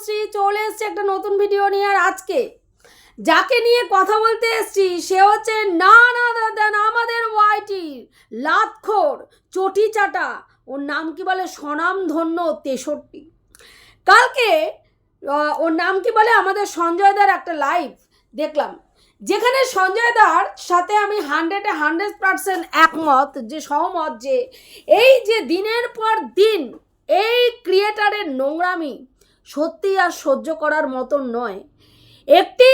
তনুশ্রী চলে এসছে একটা নতুন ভিডিও নিয়ে, আর আজকে যাকে নিয়ে কথা বলতে এসছি, সে হচ্ছে না না দাদা আমাদের ওয়াইটি লাতখোর চটি চাটা ওর নাম কি বলে? স্বনাম ধন্য তেষট্টি। কালকে ওর নাম কি বলে? আমাদের সঞ্জয় দার একটা লাইভ দেখলাম। যেখানে সঞ্জয় দার সাথে আমি হান্ড্রেডে হান্ড্রেড পার্সেন্ট একমত, যে সহমত যে এই যে দিনের পর দিন এই ক্রিয়েটারের নোংরামি সত্যি আর সহ্য করার মতন নয়। একটি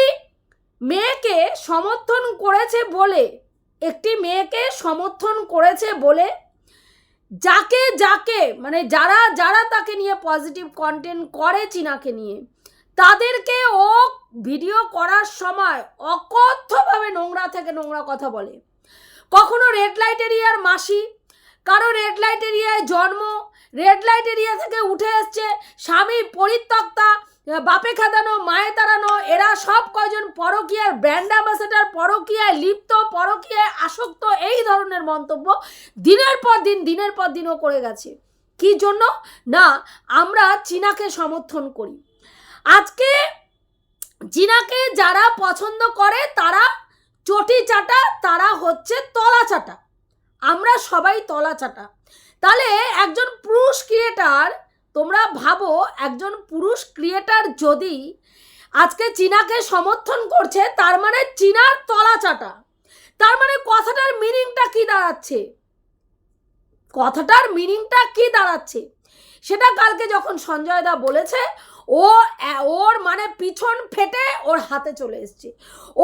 মেয়েকে সমর্থন করেছে বলে, একটি মেয়েকে সমর্থন করেছে বলে যাকে যাকে মানে যারা যারা তাকে নিয়ে পজিটিভ কন্টেন্ট করে চীনাকে নিয়ে, তাদেরকে ও ভিডিও করার সময় অকথ্যভাবে নোংরা থেকে নোংরা কথা বলে। কখনো রেড লাইট এরিয়ার মাসি, কারও রেড লাইট এরিয়ায় জন্ম রেড লাইট এরিয়া থেকে উঠে এসছে। স্বামী পরিত্যক্তা, বাপে খাদানো, মায়ে তাড়ানো, এরা সব কয়জন পরকীয়ার ব্র্যান্ড অ্যাম্বাসেডার পরকীয়ায় লিপ্ত, পরকীয়ায় আসক্ত, এই ধরনের মন্তব্য দিনের পর দিন, দিনের পর দিনও করে গেছে। কি জন্য? না, আমরা চীনাকে সমর্থন করি। আজকে চীনাকে যারা পছন্দ করে, তারা চটি চাটা, তারা হচ্ছে তলা চাটা। আমরা সবাই তলা চাটা। তাহলে একজন পুরুষ ক্রিয়েটার তোমরা ভাবো একজন পুরুষ ক্রিয়েটার যদি আজকে চীনাকে সমর্থন করছে, তার মানে চীনার তলাচাটা। তার মানে কথাটার মিনিংটা কি দাঁড়াচ্ছে? কথাটার মিনিংটা কি দাঁড়াচ্ছে? সেটা কালকে যখন সঞ্জয় দা বলেছে ও ওর মানে পিছন ফেটে ওর হাতে চলে এসছে।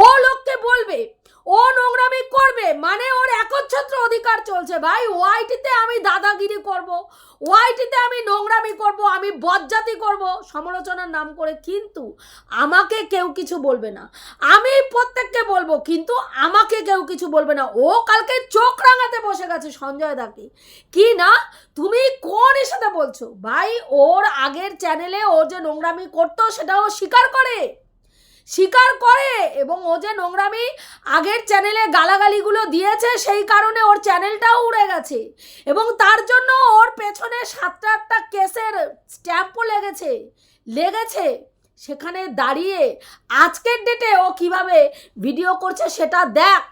ও লোককে বলবে, ও নোংরামি করবে মানে ওর একচ্ছত্র অধিকার চলছে। ভাই, ওয়াইটিতে আমি দাদাগিরি করব, ওয়াইটিতে আমি নোংরামি করব, আমি বজ্জাতি করব, সমালোচনার নাম করে কিন্তু আমাকে কেউ কিছু বলবে না। আমি প্রত্যেককে বলব, কিন্তু আমাকে কেউ কিছু বলবে না। ও কালকে চোখ রাঙাতে বসে গেছে সঞ্জয় দাকে। কি না? তুমি কোন সাথে বলছো? ভাই, ওর আগের চ্যানেলে ও যে নোংরামি করতো সেটাও স্বীকার করে। স্বীকার করে এবং ও যে নোংরামি আগের চ্যানেলে গালাগালিগুলো দিয়েছে সেই কারণে ওর চ্যানেলটাও উড়ে গেছে। এবং তার জন্য ওর পেছনে সাতটা আটটা কেসের স্ট্যাম্পও লেগেছে। লেগেছে। সেখানে দাঁড়িয়ে আজকের ডেটে ও কীভাবে ভিডিও করছে সেটা দেখ।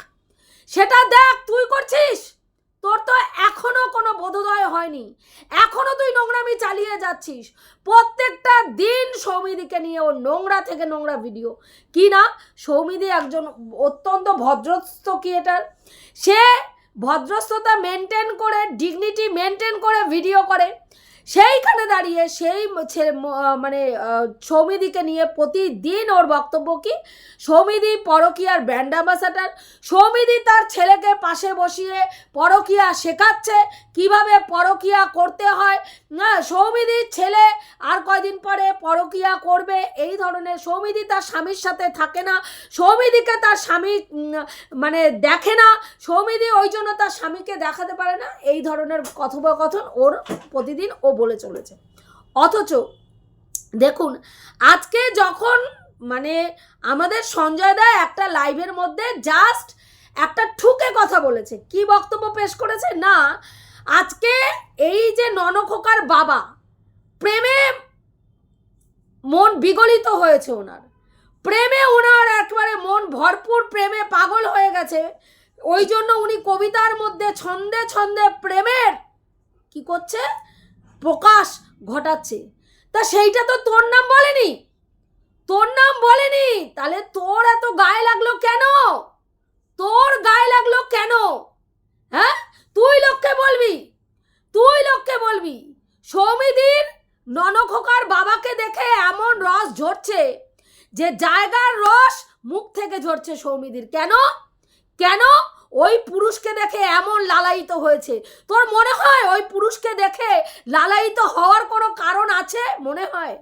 সেটা দেখ, তুই করছিস? তোর তো এখনও কোনো বোধোদয় হয়নি। এখনও তুই নোংরামি চালিয়ে যাচ্ছিস। প্রত্যেকটা দিন সৌমিদিকে নিয়ে ও নোংরা থেকে নোংরা ভিডিও কি না? সৌমিদি একজন অত্যন্ত ভদ্রস্থ ক্রিয়েটার সে ভদ্রস্থতা মেনটেন করে ডিগনিটি মেনটেন করে ভিডিও করে। সেইখানে দাঁড়িয়ে সেই ছেলে মানে সৌমিদিকে নিয়ে প্রতিদিন ওর বক্তব্য কি? সৌমিদি, পরকীয়ার ব্র্যান্ড অ্যাম্বাসাডার। সৌমিদি তার ছেলেকে পাশে বসিয়ে পরকীয়া শেখাচ্ছে কীভাবে পরকীয়া করতে হয়। না সৌমিদির ছেলে আর কয়দিন পরে পরকীয়া করবে? এই ধরনের সৌমিদি তার স্বামীর সাথে থাকে না। সৌমিদিকে তার স্বামী মানে দেখে না। সৌমিদি ওই জন্য তার স্বামীকে দেখাতে পারে না। এই ধরনের কথোপকথন ওর প্রতিদিন ও বলে চলেছে। অথচ দেখুন, আজকে যখন মানে আমাদের সঞ্জয় দা একটা লাইভের মধ্যে জাস্ট একটা ঠুকে কথা বলেছে। কি বক্তব্য পেশ করেছে? না, আজকে এই যে ননখোকার বাবা, প্রেমে মন বিগলিত হয়েছে ওনার। প্রেমে ওনার একবারে মন ভরপুর প্রেমে পাগল হয়ে গেছে। ওই জন্য উনি কবিতার মধ্যে ছন্দে ছন্দে প্রেমের কি করছে? প্রকাশ ঘটাচ্ছে। তা সেইটা তো তোর নাম বলেনি? তোর নাম বলেনি? তাহলে তোর এত গায়ে লাগল কেন? তোর গায়ে লাগল কেন? হ্যাঁ? তুই লোককে বলবি? তুই লোককে বলবি? সৌমিদির ননখোকার বাবাকে দেখে এমন রস ঝরছে যে জায়গার রস মুখ থেকে ঝরছে সৌমিদির। কেন? কেন? ওই পুরুষকে দেখে এমন লালায়িত হয়েছে। তোর মনে হয় ওই পুরুষকে দেখে লালায়িত হওয়ার কোনো কারণ আছে? মনে হয়।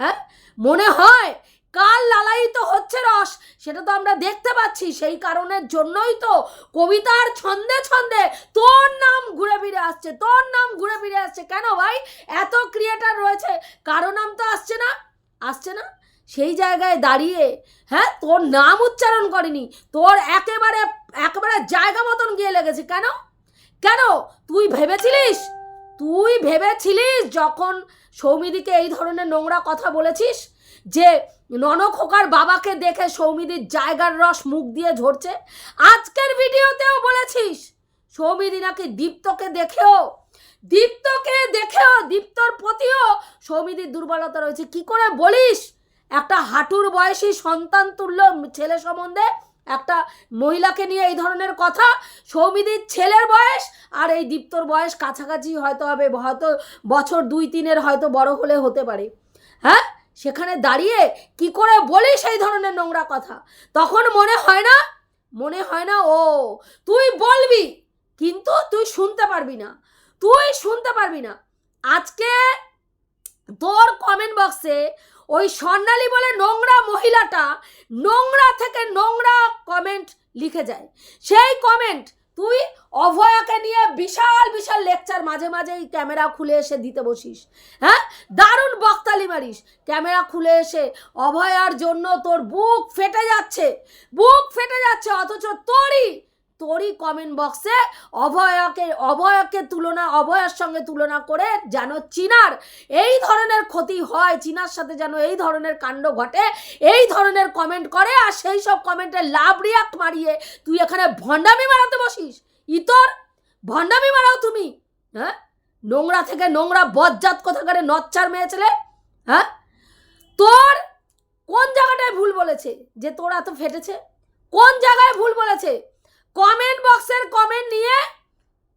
হ্যাঁ? মনে হয়। কাল লালায়িত হচ্ছে রস? সেটা তো আমরা দেখতে পাচ্ছি। সেই কারণের জন্যই তো কবিতার ছন্দে ছন্দে তোর নাম ঘুরে ফিরে আসছে। তোর নাম ঘুরে ফিরে আসছে। কেন ভাই? এত ক্রিয়েটার রয়েছে। কারও নাম তো আসছে না। আসছে না? সেই জায়গায় দাঁড়িয়ে হ্যাঁ? তোর নাম উচ্চারণ করেনি। তোর একেবারে একেবারে জায়গা মতন গিয়ে লেগেছে। কেন? কেন? তুই ভেবেছিলিস? তুই ভেবেছিলিস যখন সৌমিদিকে এই ধরনের নোংরা কথা বলেছিস যে ননখোকার বাবাকে দেখে সৌমিদির জায়গার রস মুখ দিয়ে ঝরছে? আজকের ভিডিওতেও বলেছিস, সৌমিদি নাকি দীপ্তকে দেখেও দীপ্তকে দেখেও, দীপ্তর প্রতিও সৌমিদির দুর্বলতা রয়েছে। কি করে বলিস? একটা হাঁটুর বয়সী সন্তান তুল্য ছেলে সম্বন্ধে। একটা মহিলাকে নিয়ে এই ধরনের কথা? সৌমিদির ছেলের বয়স? আর এই দীপ্তর বয়স কাছাকাছি হয়তো হবে, হয়তো বছর দুই তিনের হয়তো বড় হলে হতে পারে। হ্যাঁ? সেখানে দাঁড়িয়ে কি করে বলি সেই ধরনের নোংরা কথা? তখন মনে হয় না, মনে হয় না, ও, তুই বলবি, কিন্তু তুই শুনতে পারবি না। তুই শুনতে পারবি না। আজকে তোর কমেন্ট বক্সে ওই স্বর্ণালী বলে নোংরা মহিলাটা নোংরা থেকে নোংরা কমেন্ট লিখে যায়। সেই কমেন্ট তুই অভয়াকে নিয়ে বিশাল বিশাল লেকচার মাঝে মাঝেই ক্যামেরা খুলে এসে দিতে বসিস। হ্যাঁ? দারুণ বক্তালি মারিস। ক্যামেরা খুলে এসে অভয়ার জন্য তোর বুক ফেটে যাচ্ছে। বুক ফেটে যাচ্ছে, অথচ তোরই তোরই কমেন্ট বক্সে অভয়াকে অভয়াকে তুলনা, অভয়ার সঙ্গে তুলনা করে যেন চীনার এই ধরনের ক্ষতি হয়, চীনার সাথে যেন এই ধরনের কাণ্ড ঘটে, এই ধরনের কমেন্ট করে আর সেই সব কমেন্টে লাভ রিয়াক্ট মারিয়ে তুই এখানে ভণ্ডামি মারাতে বসিস। ইতর, ভণ্ডামি মারাও তুমি হ্যাঁ? নোংরা থেকে নোংরা বজ্জাত কোথাকারে নচ্চার মেয়ে ছেলে হ্যাঁ? তোর কোন জায়গাটায় ভুল বলেছে যে তোর এত ফেটেছে? কোন জায়গায় ভুল বলেছে? কমেন্ট বক্সের কমেন্ট নিয়ে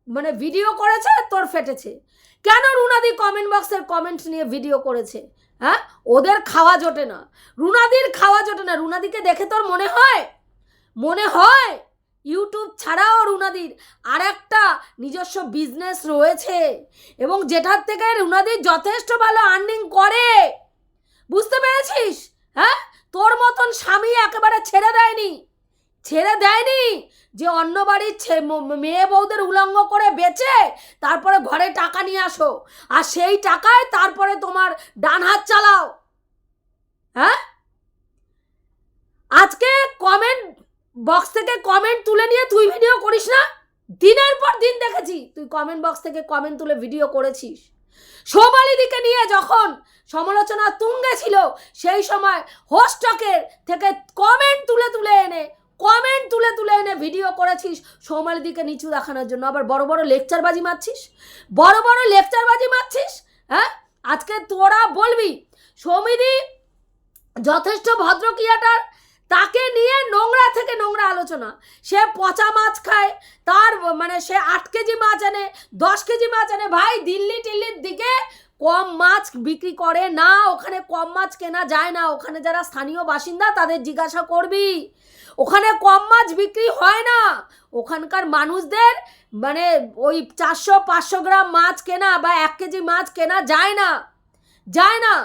মানে ভিডিও করেছে, তোর ফেটেছে। কেন রুনাদি কমেন্ট বক্সের কমেন্ট নিয়ে ভিডিও করেছে? হ্যাঁ? ওদের খাওয়া জোটে না। রুনাদির খাওয়া জোটে না। রুনাদিকে দেখে তোর মনে হয়? মনে হয়? ইউটিউব ছাড়াও রুনাদির আর একটা নিজস্ব বিজনেস রয়েছে। এবং যেটার থেকে রুনাদির যথেষ্ট ভালো আর্নিং করে। বুঝতে পেরেছিস? হ্যাঁ? তোর মতন স্বামী একেবারে ছেড়ে দেয়নি। ছেড়ে দেয়নি যে অন্য বাড়ির মেয়ে বউদের উলঙ্গ করে বেচে তারপরে ঘরে টাকা নিয়ে আসো। আর সেই টাকায় তারপরে তোমার ডান হাত চালাও। হ্যাঁ? আজকে কমেন্ট, বক্স থেকে কমেন্ট তুলে নিয়ে তুই ভিডিও করিস না? দিনের পর দিন দেখেছি তুই কমেন্ট বক্স থেকে কমেন্ট তুলে ভিডিও করেছিস। সোমালিদিকে নিয়ে যখন সমালোচনা তুঙ্গে ছিল, সেই সময় হোস্টকের থেকে কমেন্ট তুলে তুলে এনে কমেন্ট তুলে তুলে এনে ভিডিও করেছিস সৌমালিদিকে নিচু দেখানোর জন্য। আবার বড় বড় লেকচারবাজি মারছিস? বড় বড় লেকচারবাজি মারছিস? হ্যাঁ? আজকে তোরা বলবি সৌমিদি যথেষ্ট ভদ্র ক্রিয়াটার তাকে নিয়ে নোংরা থেকে নোংরা আলোচনা। সে পচা মাছ খায়, তার মানে সে আট কেজি মাছ আনে দশ কেজি মাছ আনে ভাই দিল্লি টিল্লির দিকে কম মাছ বিক্রি করে। না, ওখানে কম মাছ কেনা যায় না। ওখানে যারা স্থানীয় বাসিন্দা, তাদের জিজ্ঞাসা করবি। ওখানে কম মাছ বিক্রি হয় না। ওখানকার মানুষদের মানে ওই চারশো, পাঁচশো গ্রাম মাছ কেনা বা এক কেজি মাছ কেনা যায় না। যায় না।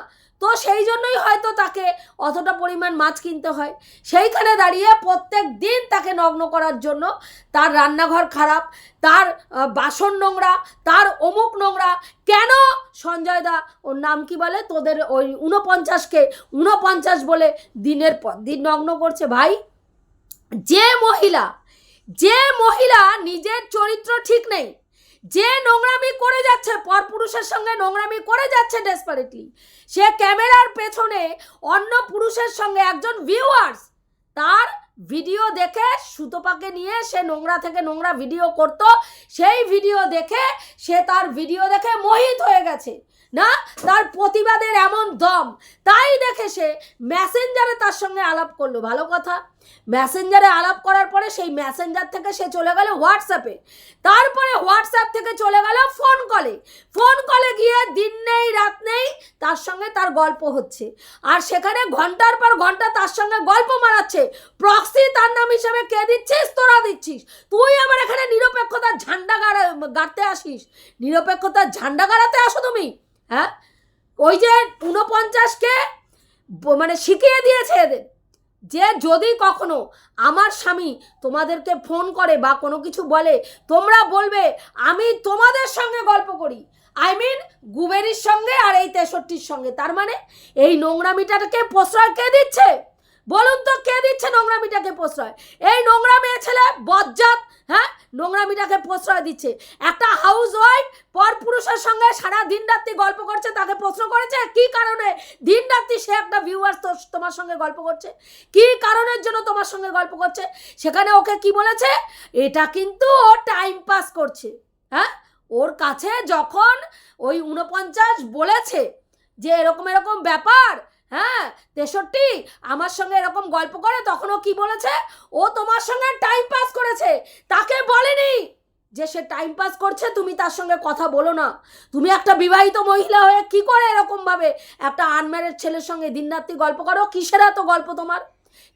তো সেই জন্যই হয়তো তাকে অতটা পরিমাণ মাছ কিনতে হয়। সেইখানে দাঁড়িয়ে প্রত্যেক দিন তাকে নগ্ন করার জন্য তার রান্নাঘর খারাপ, তার বাসন নোংরা, তার অমুক নোংরা সঞ্জয় দা, ওর নাম কি বলে? তোদের ওই উনপঞ্চাশকে উনপঞ্চাশ বলে দিনের পর দিন নগ্ন করছে ভাই। যে মহিলা যে মহিলা নিজের চরিত্র ঠিক নেই, যে নোংরামি করে যাচ্ছে, পরপুরুষের সঙ্গে নোংরামি করে যাচ্ছে ডেসপারেটলি সে ক্যামেরার পেছনে অন্য পুরুষের সঙ্গে একজন ভিউয়ার্স তার ভিডিও দেখে সুতোপাকে নিয়ে সে নোংরা থেকে নোংরা ভিডিও করত, সেই ভিডিও দেখে সে তার ভিডিও দেখে মোহিত হয়ে গেছে। না, তার প্রতিবাদের এমন দম। তাই দেখে সে ম্যাসেঞ্জারে তার সঙ্গে আলাপ করল। ভালো কথা। ম্যাসেঞ্জারে আলাপ করার পরে সেই ম্যাসেঞ্জার থেকে সে চলে গেল হোয়াটসঅ্যাপে তারপরে হোয়াটসঅ্যাপ থেকে চলে গেল ফোন কলে ফোন কলে গিয়ে দিন নেই, রাত নেই তার সঙ্গে তার গল্প হচ্ছে। আর সেখানে ঘণ্টার পর ঘণ্টা তার সঙ্গে গল্প মারাচ্ছে। প্রক্সি তার নাম হিসেবে কে দিচ্ছিস? তোরা দিচ্ছিস। তুই আবার এখানে নিরপেক্ষতার ঝান্ডা গাড়া গাড়তে আসিস। নিরপেক্ষতার ঝান্ডা গাড়াতে আসো তুমি। হ্যাঁ? ওই যে ঊনপঞ্চাশকে মানে শিখিয়ে দিয়েছে এদের যে যদি কখনো আমার স্বামী তোমাদেরকে ফোন করে বা কোনো কিছু বলে, তোমরা বলবে, আমি তোমাদের সঙ্গে গল্প করি। আই মিন গুবেরির সঙ্গে আর এই তেষট্টির সঙ্গে। তার মানে এই নোংরামিটাকে প্রশ্রয় কে দিচ্ছে? বলুন তো কে দিচ্ছে নোংরামিটাকে প্রশ্রয়? এই নোংরা মেয়ে ছেলে বজ্জাত হ্যাঁ? নোংরামিটাকে প্রশ্রয় দিচ্ছে। একটা হাউস ওয়াইফ পর পুরুষের সঙ্গে সারা দিন রাত্রি গল্প করছে, তাকে প্রশ্ন করেছে, কি কারণে দিন রাত্রি সে একটা ভিউয়ার্স তোমার সঙ্গে গল্প করছে? কি কারণের জন্য তোমার সঙ্গে গল্প করছে? সেখানে ওকে কি বলেছে? এটা কিন্তু ও টাইম পাস করছে হ্যাঁ? ওর কাছে যখন ওই উনপঞ্চাশ বলেছে যে এরকম এরকম ব্যাপার হ্যাঁ তেষট্টি আমার সঙ্গে এরকম গল্প করে তখন ও কি বলেছে? ও তোমার সঙ্গে টাইম পাস করেছে। তাকে বলেনি যে সে টাইম পাস করছে, তুমি তার সঙ্গে কথা বলো না। তুমি একটা বিবাহিত মহিলা হয়ে কি করে এরকমভাবে একটা আনম্যারেড ছেলের সঙ্গে দিনরাত্রি গল্প করো? কিসের এত গল্প তোমার?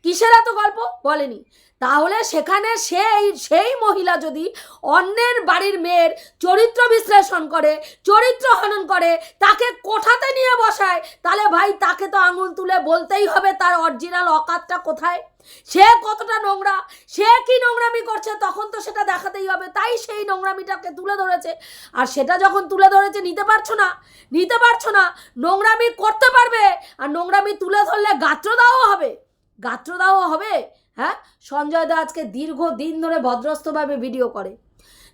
কিসের এত গল্প? বলেনি। তাহলে সেখানে সেই সেই মহিলা যদি অন্যের বাড়ির মেয়ের চরিত্র বিশ্লেষণ করে, চরিত্র হনন করে, তাকে কোঠাতে নিয়ে বসায়, তাহলে ভাই তাকে তো আঙুল তুলে বলতেই হবে তার অরিজিনাল অকাতটা কোথায়? সে কতটা নোংরা? সে কি নোংরামি করছে? তখন তো সেটা দেখাতেই হবে। তাই সেই নোংরামিটাকে তুলে ধরেছে। আর সেটা যখন তুলে ধরেছে, নিতে পারছ না? নিতে পারছ না? নোংরামি করতে পারবে? আর নোংরামি তুলে ধরলে গাত্রদাও হবে। গাত্রদাও হবে হ্যাঁ? সঞ্জয় দা আজকে দীর্ঘ দিন ধরে ভদ্রস্থভাবে ভিডিও করে।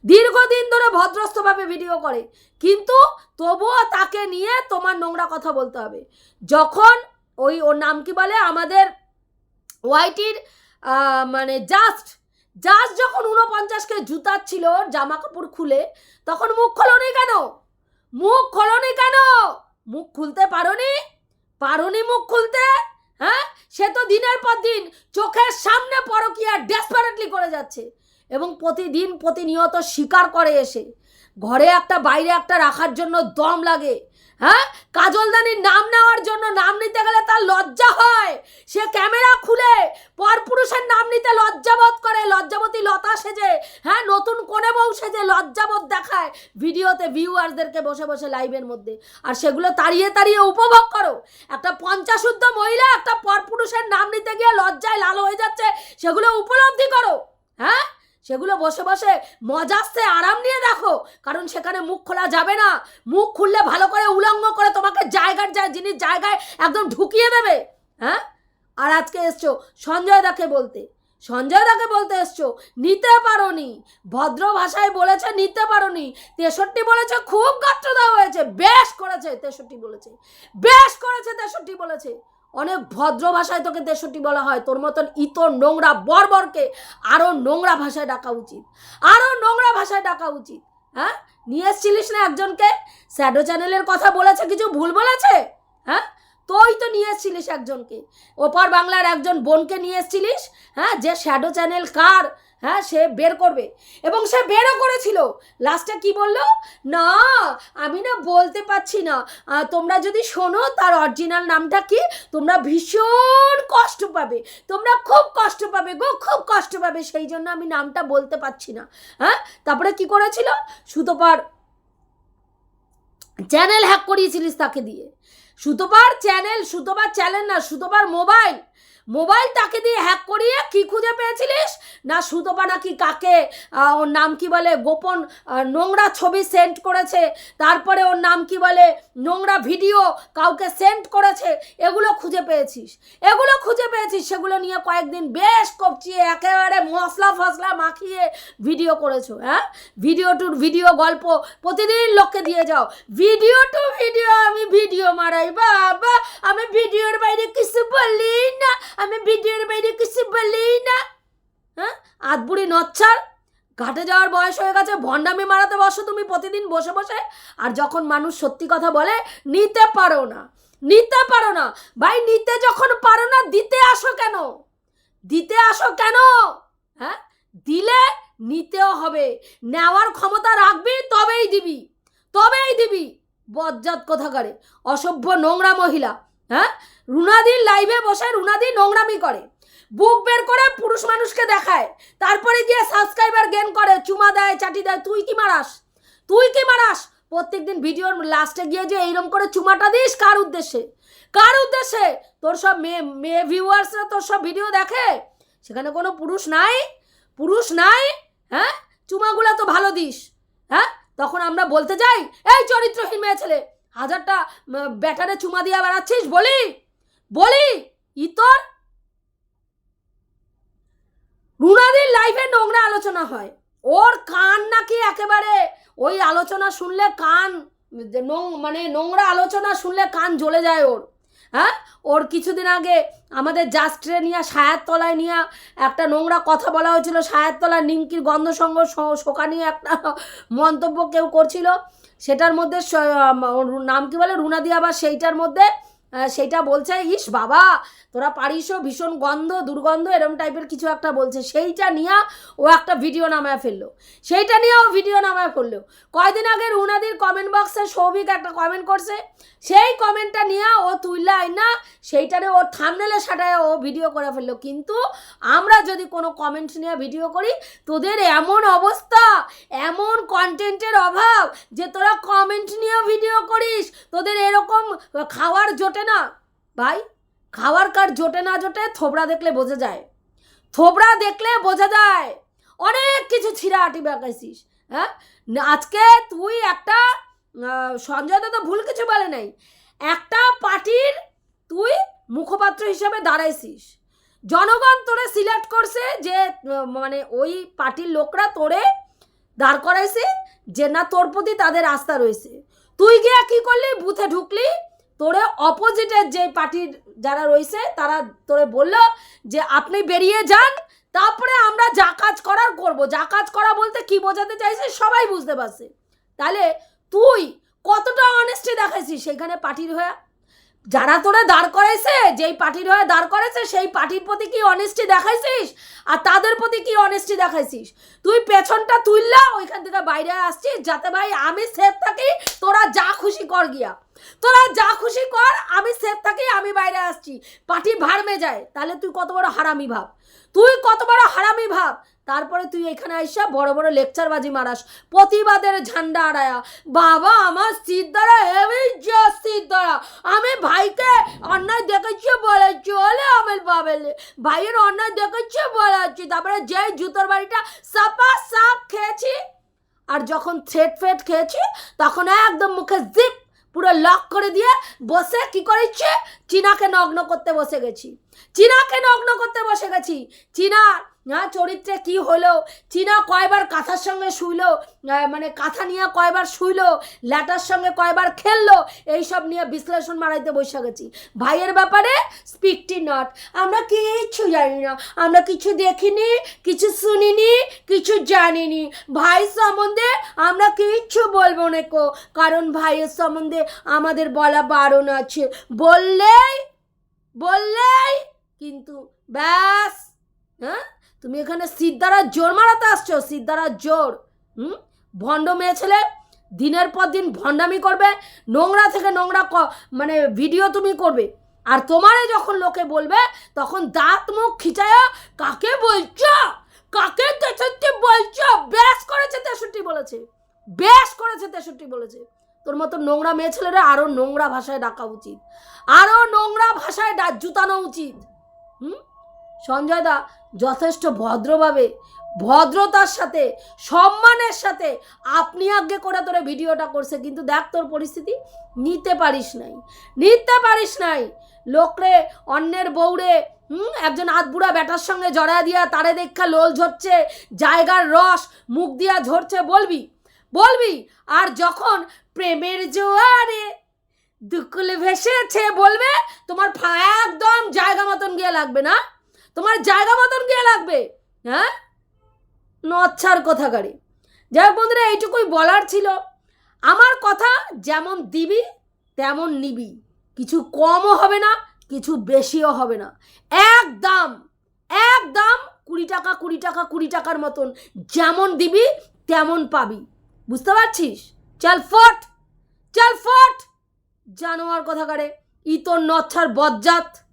দীর্ঘদিন ধরে ভদ্রস্থভাবে ভিডিও করে। কিন্তু তবুও তাকে নিয়ে তোমার নোংরা কথা বলতে হবে। যখন ওই, ওর নাম কি বলে? আমাদের ওয়াইটির মানে জাস্ট জাস্ট যখন উনপঞ্চাশকে জুতাচ্ছিল জামা কাপড় খুলে, তখন মুখ খোলনি কেন? মুখ খোলনি কেন? মুখ খুলতে পারোনি? পারোনি মুখ খুলতে? হ্যাঁ? সে তো দিনের পর দিন চোখের সামনে পরকিয়া ডেসপারেটলি করে যাচ্ছে এবং প্রতিদিন প্রতিনিয়ত শিকার করে এসে। ঘরে একটা, বাইরে একটা রাখার জন্য দম লাগে। হ্যাঁ? কাজলদানির নাম নেওয়ার জন্য নাম নিতে গেলে তার লজ্জা হয়। সে ক্যামেরা খুলে পরপুরুষের নাম নিতে লজ্জাবোধ করে। লজ্জাবতী লতা সেজে হ্যাঁ নতুন কোণে বউ সেজে লজ্জাবোধ দেখায় ভিডিওতে ভিউয়ার্সদেরকে বসে বসে লাইভের মধ্যে। আর সেগুলো তাড়িয়ে তাড়িয়ে উপভোগ করো। একটা পঞ্চাশুদ্ধ মহিলা একটা পরপুরুষের নাম নিতে গিয়ে লজ্জায় লাল হয়ে যাচ্ছে, সেগুলো উপলব্ধি করো। হ্যাঁ? সেগুলো বসে বসে মজাস্তে আরাম নিয়ে দেখো। কারণ সেখানে মুখ খোলা যাবে না। মুখ খুললে ভালো করে উলঙ্গ করে তোমাকে জায়গার যায় জিনিস জায়গায় একদম ঢুকিয়ে দেবে। হ্যাঁ? আর আজকে এসছো সঞ্জয় দাকে বলতে। সঞ্জয় দাকে বলতে এসছো, নিতে পারোনি। ভদ্র ভাষায় বলেছে, নিতে পারোনি। তেষট্টি বলেছে, খুব গাত্রদা হয়েছে। বেশ করেছে, তেষট্টি বলেছে। বেশ করেছে, তেষট্টি বলেছে। অনেক ভদ্র ভাষায় তোকে দেশটি বলা হয়। তোর মতন ইতর নোংরা বর্বরকে আরও নোংরা ভাষায় ডাকা উচিত। আরও নোংরা ভাষায় ডাকা উচিত। হ্যাঁ? নিয়ে এসছিলিস না একজনকে? স্যাডো চ্যানেলের কথা বলেছে, কিছু ভুল বলেছে? হ্যাঁ? তুই তো নিয়ে এসছিলিস একজনকে। ওপার বাংলার একজন বোনকে নিয়ে এসছিলিস। হ্যাঁ? যে শ্যাডো চ্যানেল কার? হ্যাঁ সে বের করবে। এবং সে বেরও করেছিল। লাস্টে কি বলল? না, আমি না বলতে পারছি না। তোমরা যদি শোনো, তার অরিজিনাল নামটা কি, তোমরা ভীষণ কষ্ট পাবে। তোমরা খুব কষ্ট পাবে গো, খুব কষ্ট পাবে। সেই জন্য আমি নামটা বলতে পারছি না। হ্যাঁ তারপরে কি করেছিল? সুতোপার চ্যানেল হ্যাক করিয়েছিলিস তাকে দিয়ে। সুতোপার চ্যানেল সুতোবার চ্যানেল না, সুতোপার মোবাইল। মোবাইল তাকে দিয়ে হ্যাক করিয়ে কি খুঁজে পেয়েছিলিস? না সুতোপা নাকি কাকে ওর নাম কি বলে, গোপন নোংরা ছবি সেন্ড করেছে, তারপরে ওর নাম কি বলে, নোংরা ভিডিও কাউকে সেন্ড করেছে, এগুলো খুঁজে পেয়েছিস। এগুলো খুঁজে পেয়েছিস, সেগুলো নিয়ে কয়েকদিন বেশ কপচিয়ে, একেবারে মশলা ফসলা মাখিয়ে ভিডিও করেছ হ্যাঁ? ভিডিও টু ভিডিও গল্প প্রতিদিন লোককে দিয়ে যাও। ভিডিও টু ভিডিও আমি ভিডিও মারাই বাবা, আমি ভিডিওর বাইরে কিছু বলি না, আমি ভিডিওর বাইরে কিছু বলি না। হ্যাঁ? আধবুড়ি নচ্ছার। ঘাটে যাওয়ার বয়স হয়ে গেছে, ভণ্ডামি মারাতে বসো তুমি প্রতিদিন বসে বসে। আর যখন মানুষ সত্যি কথা বলে, নিতে পারো না, নিতে পারো না। ভাই, নিতে যখন পারো না, দিতে আসো কেন? দিতে আসো কেন? হ্যাঁ? দিলে নিতেও হবে। নেওয়ার ক্ষমতা রাখবি, তবেই দিবি তবেই দিবি। বজ্জাত কোথাকারে, অসভ্য নোংরা মহিলা হ্যাঁ? রুনাদির লাইভে বসে রুনাদি নোংরামি করে। বুক বের করে পুরুষ মানুষকে দেখায়। তারপরে গিয়ে সাবস্ক্রাইবার গেন করে, চুমা দেয়, চাটি দেয়, তুই কি মারাস? তুই কি মারাস? প্রত্যেকদিন ভিডিওর লাস্টে গিয়ে যে এইরকম করে চুমাটা দিস, কার উদ্দেশ্যে? কার উদ্দেশ্যে? তোর সব মেয়ে মেয়ে ভিউয়ার্সরা তোর সব ভিডিও দেখে? সেখানে কোনো পুরুষ নাই? পুরুষ নাই? হ্যাঁ? চুমাগুলা তো ভালো দিস হ্যাঁ? তখন আমরা বলতে যাই, এই চরিত্রহীন মেয়ে ছেলে, হাজারটা ব্যাটারে চুমা দিয়ে বেড়াচ্ছিস, বলি বলি, ইতর রুনাদির লাইফে নোংরা আলোচনা হয়। ওর কান নাকি একেবারে, ওই আলোচনা শুনলে কান মানে নোংরা আলোচনা শুনলে কান জ্বলে যায় ওর। হ্যাঁ? ওর কিছুদিন আগে আমাদের জাস্ট্রে নিয়ে সায়ার তলায় নিয়ে একটা নোংরা কথা বলা হয়েছিল। সায়ার তলায় নিমকির গন্ধ সঙ্গ শোকা নিয়ে একটা মন্তব্য কেউ করছিল। সেটার মধ্যে নাম কি বলে? রুনাদি আবার সেইটার মধ্যে সেইটা বলছে, ইস বাবা, তোরা পারিসও, ভীষণ গন্ধ, দুর্গন্ধ, এরম টাইপের কিছু একটা বলছে। সেইটা নিয়ে ও একটা ভিডিও নামায় ফেলল। সেইটা নিয়ে ও ভিডিও নামায় ফেলল। কয়দিন আগে রুনাদির কমেন্ট বক্সে সৌভিক একটা কমেন্ট করছে। সেই কমেন্টটা নিয়ে ও তুললে না সেইটারে ওর থামনেলে সাটায় ও ভিডিও করে ফেলল। কিন্তু আমরা যদি কোনো কমেন্ট নিয়ে ভিডিও করি, তোদের এমন অবস্থা, এমন কন্টেন্টের অভাব যে তোরা কমেন্ট নিয়ে ভিডিও করিস। তোদের এরকম খাওয়ার জোটে না। ভাই, খাওয়ার কার জোটে না জোটে থোবড়া দেখলে বোঝা যায়। থোবড়া দেখলে বোঝা যায়। অনেক কিছু ছিঁড়া আটি বেঁকাইছিস হ্যাঁ? আজকে তুই একটা সঞ্জয় দা তো ভুল কিছু বলে নাই। একটা পার্টির তুই মুখপাত্র হিসাবে দাঁড়াইছিস। জনগণ তোরে সিলেক্ট করছে যে মানে ওই পার্টির লোকরা তোরে দাঁড় করাইছে, যে না তোর প্রতি তাদের আস্থা রয়েছে। তুই গিয়া কি করলি? বুথে ঢুকলি তোরে অপোজিটের যে পার্টির যারা রয়েছে, তারা তোরে বলল যে, আপনি বেরিয়ে যান, তারপরে আমরা যা কাজ করার করব। যা কাজ করা বলতে কি বোঝাতে চাইছে সবাই বুঝতে পারছে। তাহলে তুই কতটা অনেস্টি দেখাইছিস সেখানে পার্টির হয়ে? যারা তোরা দাঁড় করাইছে, যেই পার্টির হয়ে দাঁড় করেছে সেই পার্টির প্রতি কি অনেস্টি দেখাইছিস? আর তাদের প্রতি কি অনেস্টি দেখাইছিস? তুই পেছনটা তুললা ওইখান থেকে বাইরে আসছিস, যাতে ভাই আমি সেফ থাকি, তোরা যা খুশি কর গিয়া। তোরা যা খুশি কর, আমি সেফ থাকি, আমি বাইরে আসছি। পার্টি ভাড়মে যায়, তাহলে তুই কত বড় হারামি ভাব। তুই কত বড় হারামি ভাব তারপরে তুই এখানে আইসা বড় বড় লেকচার বাজি মারাস, প্রতিবাদের ঝান্ডা আড়ায়া। বাবা, আমার সিট দ্বারা হেভি সিট দ্বারা আমি ভাইকে অন্যায় দেখেছি বলেছি ওলে আমেল বাবেলে ভাইয়ের অন্যায় দেখেছি বলেছি, তারপরে যে জুতোর বাড়িটা সাপা সাপ খেয়েছি, আর যখন থ্রেট ফেট খেয়েছি, তখন একদম মুখে জিপ পুরো লক করে দিয়ে বসে কি করেছে? চীনাকে নগ্ন করতে বসে গেছি। চীনাকে নগ্ন করতে বসে গেছি। চীনা হ্যাঁ চরিত্রে কি হলো? চীনা কয়বার কাঁথার সঙ্গে শুইলো? মানে কাঁথা নিয়ে কয়বার শুইলো? ল্যাটার সঙ্গে কয়বার খেললো? এইসব নিয়ে বিশ্লেষণ মারাইতে বসে গেছি। ভাইয়ের ব্যাপারে স্পিকটি নট। আমরা কিচ্ছু জানি না। আমরা কিছু দেখিনি, কিছু শুনিনি, কিছু জানিনি। ভাই সম্বন্ধে আমরা কিচ্ছু বলব না কো। কারণ ভাইয়ের সম্বন্ধে আমাদের বলা বারণ আছে। বললেই বললেই কিন্তু ব্যাস হ্যাঁ? তুমি এখানে সিদ্ধারা জোর মারাতে আসছো সিদ্ধারা জোর। হুম? ভণ্ড মেয়ে ছেলে, দিনের পর দিন ভণ্ডামি করবে, নোংরা থেকে নোংরা মানে ভিডিও তুমি করবে। আর তোমারে যখন লোকে বলবে, তখন দাঁত, মুখ খিচায়া কাকে বলছো? কাকে তেষট্টি বলছো? বেশ করেছে তেষট্টি বলেছে। বেশ করেছে তেষট্টি বলেছে। তোর মতো নোংরা মেয়ে ছেলেরা আরও নোংরা ভাষায় ডাকা উচিত। আরও নোংরা ভাষায় জুতানো উচিত। হুম? সঞ্জয় দা যথেষ্ট ভদ্রভাবে, ভদ্রতার সাথে, সম্মানের সাথে আপনি আগে করে তোরে ভিডিওটা করছে, কিন্তু দেখ তোর পরিস্থিতি, নিতে পারিস নাই। নিতে পারিস নাই। লোকরে, অন্যের বউরে, হুম, একজন আধবুড়া ব্যাটার সঙ্গে জড়া দিয়া তারে দেখা লোল ঝরছে, জায়গার রস, মুখ দিয়া ঝরছে, বলবি? বলবি? আর যখন প্রেমের জোয়ারে দুকুল ভেসেছে, বলবে, তোমার একদম জায়গা মতন গিয়ে লাগবে না? তোমার জায়গা মতন গিয়ে লাগবে? হ্যাঁ? নচ্ছার কথাকারে। যাই হোক বন্ধুরা, এইটুকুই বলার ছিল। আমার কথা যেমন দিবি, তেমন নিবি। কিছু কমও হবে না, কিছু বেশিও হবে না। একদম একদম কুড়ি টাকা কুড়ি টাকা, কুড়ি টাকার মতন যেমন দিবি, তেমন পাবি। বুঝতে পারছিস? চল ফট চল ফট। জানোয়ার কথাকারে ই তোর নচ্ছার বজ্জাত।